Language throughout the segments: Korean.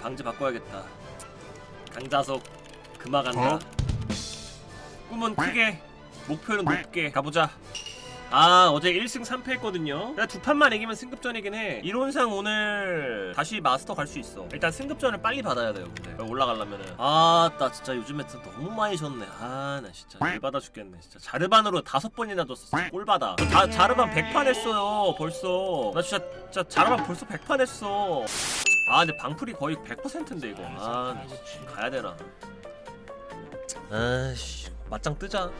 방지 바꿔야겠다. 강자석 그마 간다. 어? 꿈은 크게, 목표는 높게. 가보자. 아 어제 1승 3패 했거든요. 두 판만 이기면 승급전이긴 해. 이론상 오늘 다시 마스터 갈 수 있어. 일단 승급전을 빨리 받아야 돼요 근데. 올라가려면은. 아나 진짜 요즘에 진짜 너무 많이 졌네. 아 나 진짜 열받아 죽겠네 진짜. 자르반으로 다섯 번이나 졌어 진짜. 꼴받아. 다, 자르반 100판 했어요 벌써. 나 진짜, 진짜 자르반 벌써 100판 했어 아 근데 방풀이 거의 100%인데 이거. 아나 진짜 가야 되나. 아씨 맞짱 뜨자.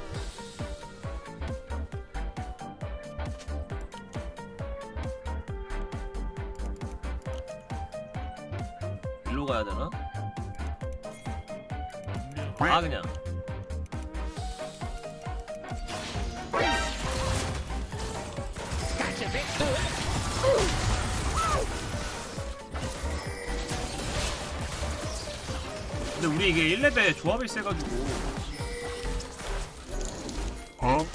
일로 가야 되나? 아 그냥 근데 우리 이게 1레벨 조합이 세가지고 어?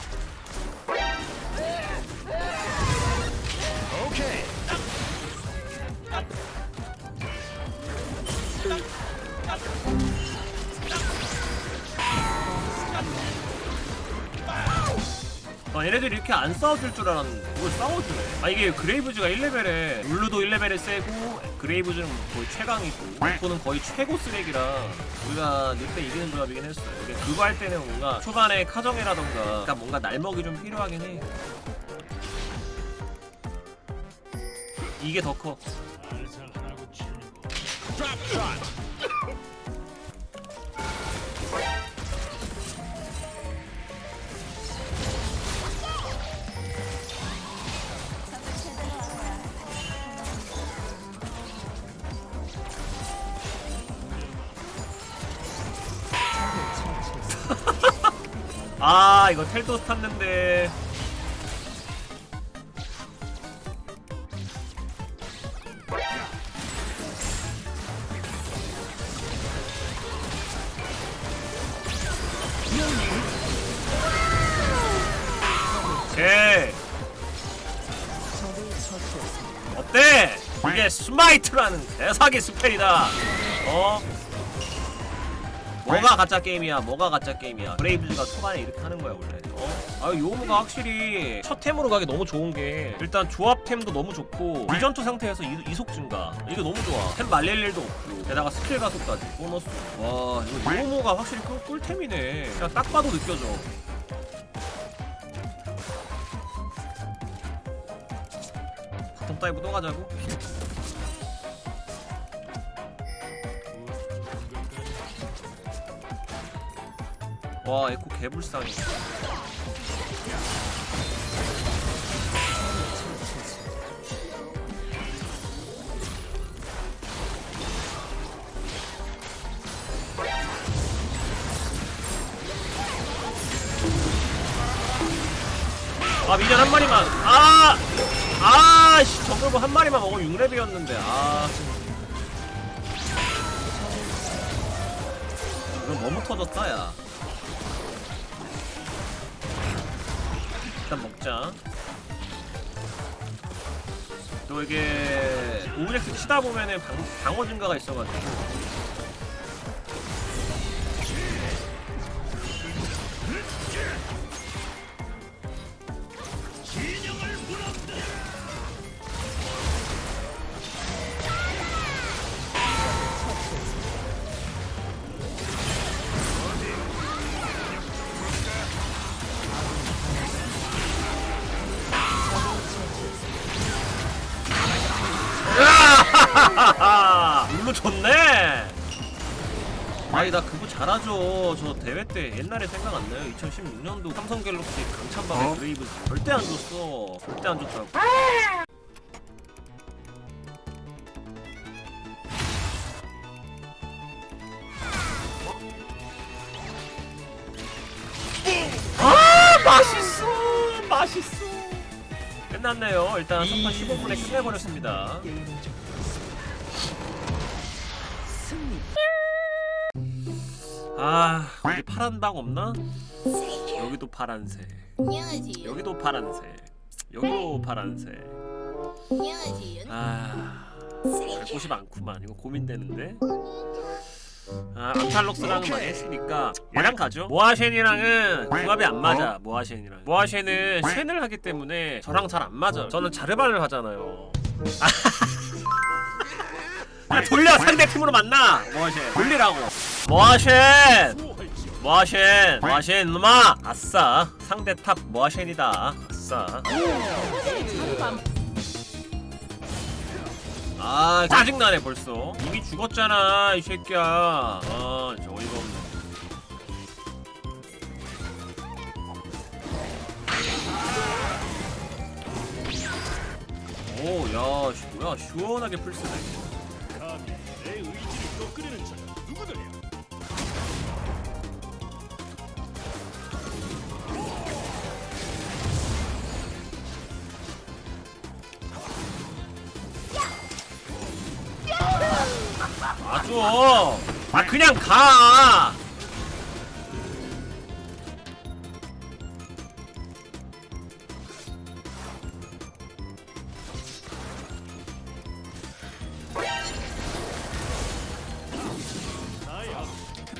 아 얘네들이 이렇게 안 싸워줄 줄 알았는데 뭘 싸워주네. 아 이게 그레이브즈가 1레벨에 룰루도 1레벨에 세고 그레이브즈는 거의 최강이고 포는 거의 최고 쓰레기라 우리가 늑대 이기는 조합이긴 했어요. 이게 그거 할 때는 뭔가 초반에 카정이라던가 그러니까 뭔가 날먹이 좀 필요하긴 해. 이게 더커 아 이거 텔도스 탔는데 어때? 이게 스마이트라는 대사기 스펠이다 어? 뭐가 가짜 게임이야? 뭐가 가짜 게임이야? 브레이브즈가 초반에 이렇게 하는 거야 원래. 어? 아 요무가 확실히 첫 템으로 가기 너무 좋은 게 일단 조합템도 너무 좋고 비전투 상태에서 이, 이속 증가 이게 너무 좋아. 템 말릴 일도 없고 게다가 스킬 가속까지 보너스. 와 이거 요무가 확실히 꿀, 꿀템이네. 그냥 딱 봐도 느껴져. 바텀 다이브 또 가자고? 와 에코 개불쌍해. 아 미전 한 마리만. 아! 아씨 정글보 한 마리만 먹으면 6렙이었는데. 아 이건 너무 터졌다 야 일단 먹자. 또 이게 오브젝트 치다 보면은 방, 방어 증가가 있어가지고. 좋네. 아니 나 그거 잘하죠. 저 대회 때 옛날에 생각 안 나요? 2016년도 삼성 갤럭시 강찬방에 어? 브레이브 절대 안 줬어. 절대 안 줬다고. 아 맛있어 맛있어. 끝났네요. 일단 선파 15분에 끝내버렸습니다 아 여기 파란 방 없나? 여기도 파란색. 안녕하세요. 여기도 파란색. 여기도 파란색. 안녕하세요. 아 곳이 많구만. 이거 고민되는데. 아 암탈록스랑은 많이 했으니까 얘랑 가죠. 모아셴이랑은 궁합이 안 맞아 모아셴이랑. 모아셴은 셴을 하기 때문에 저랑 잘 안 맞아 저는 자르반을 하잖아요 아, 돌려 상대 팀으로 만나. 모아셴 돌리라고. 모아셴 모아셴 모아셴 놈아. 아싸. 상대 탑 모아셴이다. 아싸. 아 짜증나네 벌써. 이미 죽었잖아 이 새끼야. 아 진짜 어이가 없네. 오야 뭐야 시원하게 의지를 꺾으려는 자가 누구더냐? 아줘 아 그냥 가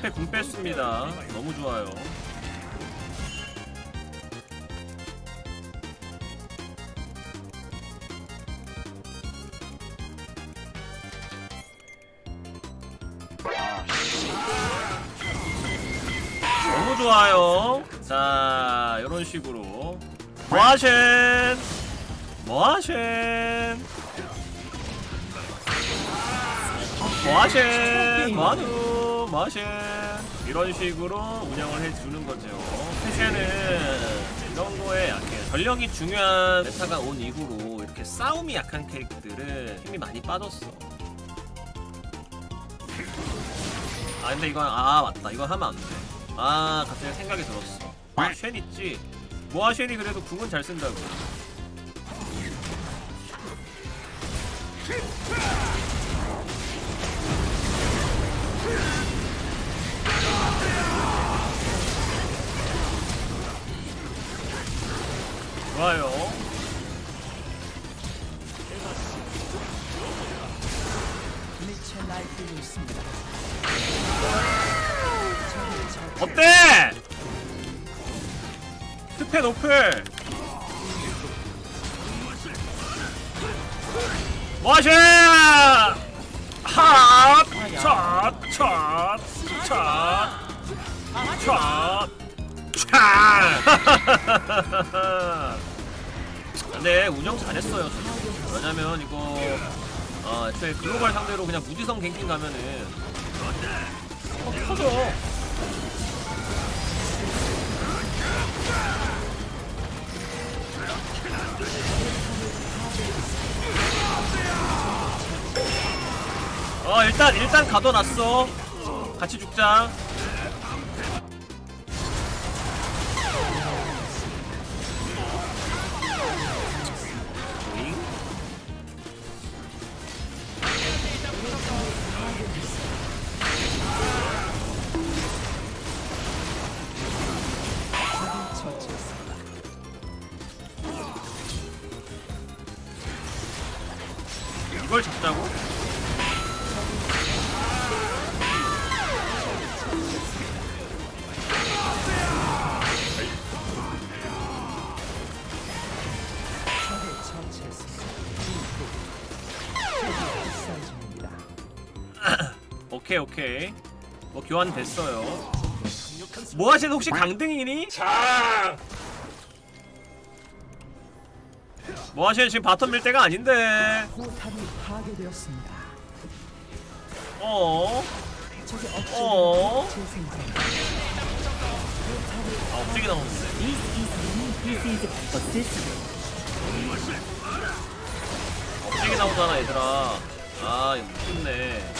앞 페페 궁 뺐습니다. 너무 좋아요. 너무 좋아요. 자 이런 식으로. 모아셴 모아셴 모아 모아셴 이런 식으로 운영을 해주는 거죠. 패션은 이런 거에 약해 전력이 중요한 메타가 온 이후로 이렇게 싸움이 약한 캐릭들은 힘이 많이 빠졌어. 아 근데 이건 아 맞다. 이거 하면 안 돼 아 갑자기 생각이 들었어. 아쉔 있지? 모아쉔이 그래도 궁은 잘 쓴다고 좋아요. 어때? 스페 노플 와시 핫! 차! 차! 차! 차! 차! 운영 잘했어요. 왜냐면 이거 어, 애초에 글로벌 상대로 그냥 무지성 갱킹 가면은 어, 터져. 어 일단 일단 가둬놨어. 같이 죽자 이걸 잡자고? 오케이 오케이 뭐 교환 됐어요 모아신 혹시 강등이니? 자 모아신 지금 바텀 밀 때가 아닌데. 어? 어? 아 억제기 나오는데. 억제기 나오잖아 얘들아. 아 이거 미쳤네.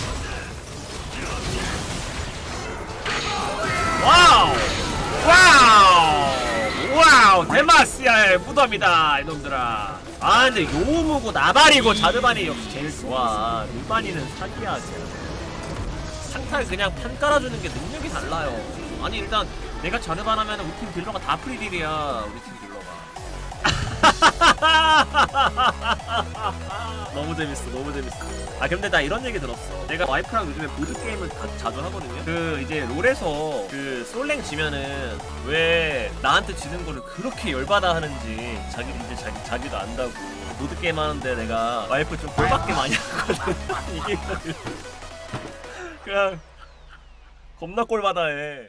와우! 와우! 와우! 데마시아의 무덤이다 이놈들아 아 근데 요무고 나발이고 자르반이 역시 제일 좋아. 루반이는 사기야. 진짜 상탈 그냥 판 깔아주는 게 능력이 달라요. 아니 일단 내가 자르반 하면 우리 팀 딜러가 다 프리딜이야. 우리 팀 너무 재밌어 너무 재밌어. 아 근데 나 이런 얘기 들었어. 내가 와이프랑 요즘에 보드 게임을 다, 자주 하거든요. 그 이제 롤에서 그 솔랭 지면은 왜 나한테 지는 거를 그렇게 열받아 하는지 자기 이제 자기, 자기도 안다고 보드 게임 하는데 내가 와이프 좀 꼴받게 많이 하거든. 이게. 그냥 겁나 꼴받아 해